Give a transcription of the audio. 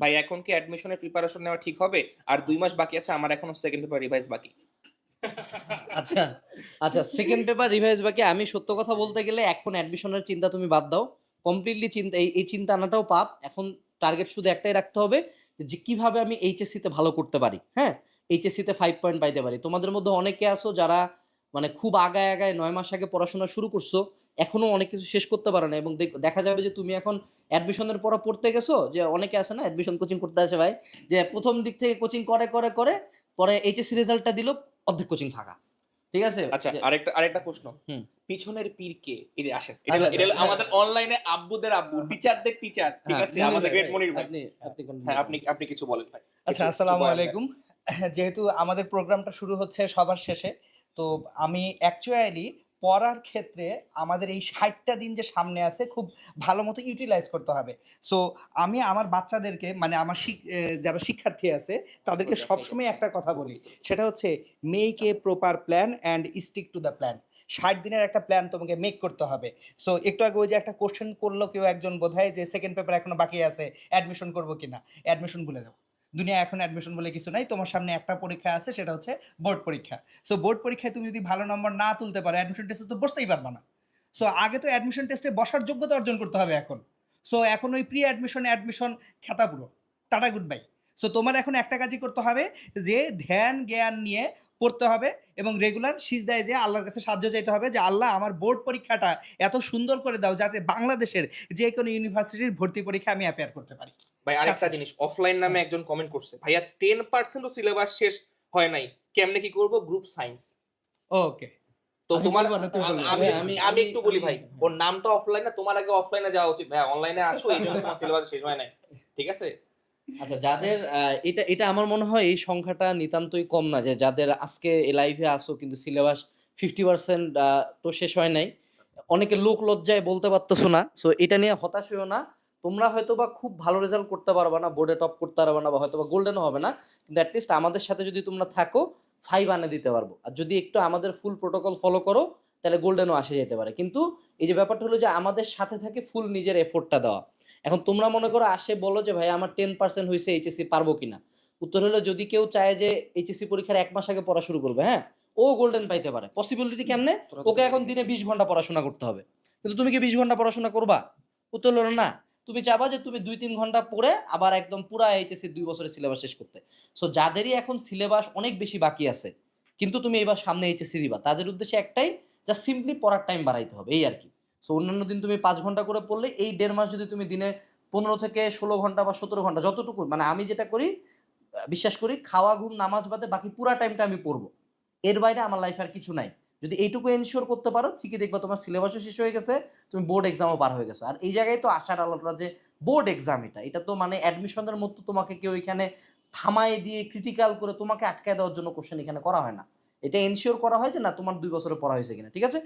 ভাই, এখন কি অ্যাডমিশনের প্রিপারেশন নেওয়া ঠিক হবে? আর দুই মাস বাকি আছে, আমার এখনও সেকেন্ড পেপার রিভাইজ বাকি। আচ্ছা আচ্ছা সেকেন্ড পেপার রিভাইজ বাকি। আমি সত্য কথা বলতে গেলে এখন অ্যাডমিশনের চিন্তা তুমি বাদ দাও। কমপ্লিটলি চিন্তা, এই চিন্তা আনাটাও পাপ। এখন টার্গেট শুধু একটাই রাখতে হবে যে কীভাবে আমি এইচএসসিতে ভালো করতে পারি। হ্যাঁ? এইচএসসিতে ফাইভ পয়েন্ট পাইতে পারি। তোমাদের মধ্যে অনেকে আছো যারা মানে খুব আগায় আগায় নয় মাস আগে পড়াশোনা শুরু করছ এখনও অনেক কিছু শেষ করতে পারো না এবং দেখা যাবে যে তুমি এখন অ্যাডমিশনের পর পড়তে গেছো যে অনেকে আছে না অ্যাডমিশন কোচিং করতে আসে ভাই যে প্রথম দিক থেকে কোচিং করে করে করে পরে এইচএসসি রেজাল্টটা দিল অর্ধেক কোচিং ফাঁকা। ঠিক আছে? আচ্ছা আরেকটা আরেকটা প্রশ্ন। হুম। পিছনের পীর কে? এই যে আসেন আচ্ছা, এটা এটা হলো আচ্ছা, আমাদের অনলাইনে আব্বুদের আব্বু টিচারদের টিচার ঠিক হ্যাঁ, আছে? আমাদের গ্রেট মনির ভাই আপনি হ্যাঁ। আপনি আপনি কিছু বলেন ভাই। আচ্ছা আসসালামু আলাইকুম। যেহেতু আমাদের প্রোগ্রামটা শুরু হচ্ছে সবার শেষে তো আমি অ্যাকচুয়ালি পড়ার ক্ষেত্রে আমাদের এই ষাটটা দিন যে সামনে আছে খুব ভালো মতো ইউটিলাইজ করতে হবে। সো আমি আমার বাচ্চাদেরকে মানে আমার যারা শিক্ষার্থী আছে তাদেরকে সবসময় একটা কথা বলি। সেটা হচ্ছে make a proper plan and stick to the plan ষাট দিনের একটা প্ল্যান তোমাকে মেক করতে হবে। সো একটু আগে ওই যে একটা কোশ্চেন করল কেউ একজন বোধহয় যে সেকেন্ড পেপার এখনও বাকি আছে অ্যাডমিশন করব কিনা? অ্যাডমিশন ভুলে যাও দুনিয়া এখন অ্যাডমিশন বলে কিছু নাই, তোমার সামনে একটা পরীক্ষা আছে, সেটা হচ্ছে বোর্ড পরীক্ষা। সো বোর্ড পরীক্ষায় তুমি যদি ভালো নম্বর না তুলতে পারো অ্যাডমিশন টেস্টে তো বসতেই পারবা না। সো আগে তো অ্যাডমিশন টেস্টে বসার যোগ্যতা অর্জন করতে হবে এখন। সো এখন ওই প্রি অ্যাডমিশন অ্যাডমিশন খাতা পুরো টাটা গুড বাই সো তোমার এখন একটা কাজই করতে হবে, যে ধ্যান, জ্ঞান নিয়ে পড়তে হবে এবং রেগুলার সিজদায় যে আল্লাহর কাছে সাহায্য চাইতে হবে, যে আল্লাহ আমার বোর্ড পরীক্ষাটা এত সুন্দর করে দাও, যাতে বাংলাদেশের যে কোনো ইউনিভার্সিটির ভর্তি পরীক্ষা আমি অ্যাপেয়ার করতে পারি। ভাই আরেকটা। জিনিস অফলাইন নামে একজন কমেন্ট করছে ভাইয়া টেন পার্সেন্ট সিলেবাস শেষ হয় নাই কেমনে কি করব? গ্রুপ সায়েন্স ওকে তো তোমার। আমি আমি- আমি একটু বলি ভাই আমি- ওর নামটা অফলাইন না তোমার আগে অফলাইনে যাওয়া উচিত। ভাই অনলাইনে আছো এই জন্য তোমার সিলেবাস শেষ হয় নাই। ঠিক আছে? আচ্ছা যাদের এটা এটা আমার মনে হয় এই সংখ্যাটা নিতান্তই কম না যে যাদের আজকে এই লাইভে আসো কিন্তু সিলেবাস ফিফটি পার্সেন্ট তো শেষ হয় নাই। অনেকে লোক লজ্জায় বলতে পারতেছো না সো এটা নিয়ে হতাশ হইও না। তোমরা হয়তো বা খুব ভালো রেজাল্ট করতে পারবে না বোর্ডে টপ করতে পারবে না বা হয়তো বা গোল্ডেনও হবে না কিন্তু অ্যাটলিস্ট আমাদের সাথে যদি তোমরা থাকো ফাইভ আনে দিতে পারব। আর যদি একটু আমাদের ফুল প্রোটোকল ফলো করো তাহলে গোল্ডেনও আসে যেতে পারে। কিন্তু এই যে ব্যাপারটা হলো যে আমাদের সাথে থাকে ফুল নিজের এফোর্টটা দেওয়া। এখন তোমরা মনে করো আসে বলো যে ভাই আমার টেন পার্সেন্ট হয়েছে এইচএসসি পারব কিনা? উত্তর হলো যদি কেউ চায় যে এইচএসসি পরীক্ষার এক মাস আগে পড়া শুরু করবে হ্যাঁ? ও গোল্ডেন পাইতে পারে। পসিবিলিটি কেমনে? ওকে এখন দিনে বিশ ঘণ্টা পড়াশোনা করতে হবে। কিন্তু তুমি কি বিশ ঘণ্টা পড়াশোনা করবা? উত্তর হলো না। তুমি চাবা যে তুমি দুই তিন ঘণ্টা পড়ে আবার একদম পুরা এইচএসসি দুই বছরের সিলেবাস শেষ করতে। সো যাদেরই এখন সিলেবাস অনেক বেশি বাকি আছে, কিন্তু তুমি এবার সামনে এইচএসসি দিবা, তাদের উদ্দেশ্যে একটাই যা সিম্পলি পড়ার টাইম বাড়াইতে হবে, এই আর কি। সো অন্যান্য দিন তুমি পাঁচ ঘণ্টা করে পড়লে, এই দেড় মাস যদি তুমি দিনে পনেরো থেকে ষোলো ঘণ্টা বা সতেরো ঘণ্টা, যতটুকু মানে আমি যেটা করি বিশ্বাস করি, খাওয়া, ঘুম, নামাজ বাদে বাকি পুরা টাইমটা আমি পড়ব। এর বাইরে আমার লাইফে আর কিছু নাই। যদি এইটুকু এনশিওর করতে পারো, ঠিকই দেখবা তোমার সিলেবাসও শেষ হয়ে গেছে, তুমি বোর্ড এক্সামও পার হয়ে গেছো। আর এই জায়গায় তো আসার আলোটা যে বোর্ড এক্সাম এটা এটা তো মানে অ্যাডমিশনের মতো তোমাকে কেউ এখানে থামায় দিয়ে ক্রিটিক্যাল করে তোমাকে আটকায় দেওয়ার জন্য কোশ্চেন এখানে করা হয় না। এটা এনশিওর করা হয় যে না, তোমার দুই বছরে পড়া হয়েছে কিনা, ঠিক আছে?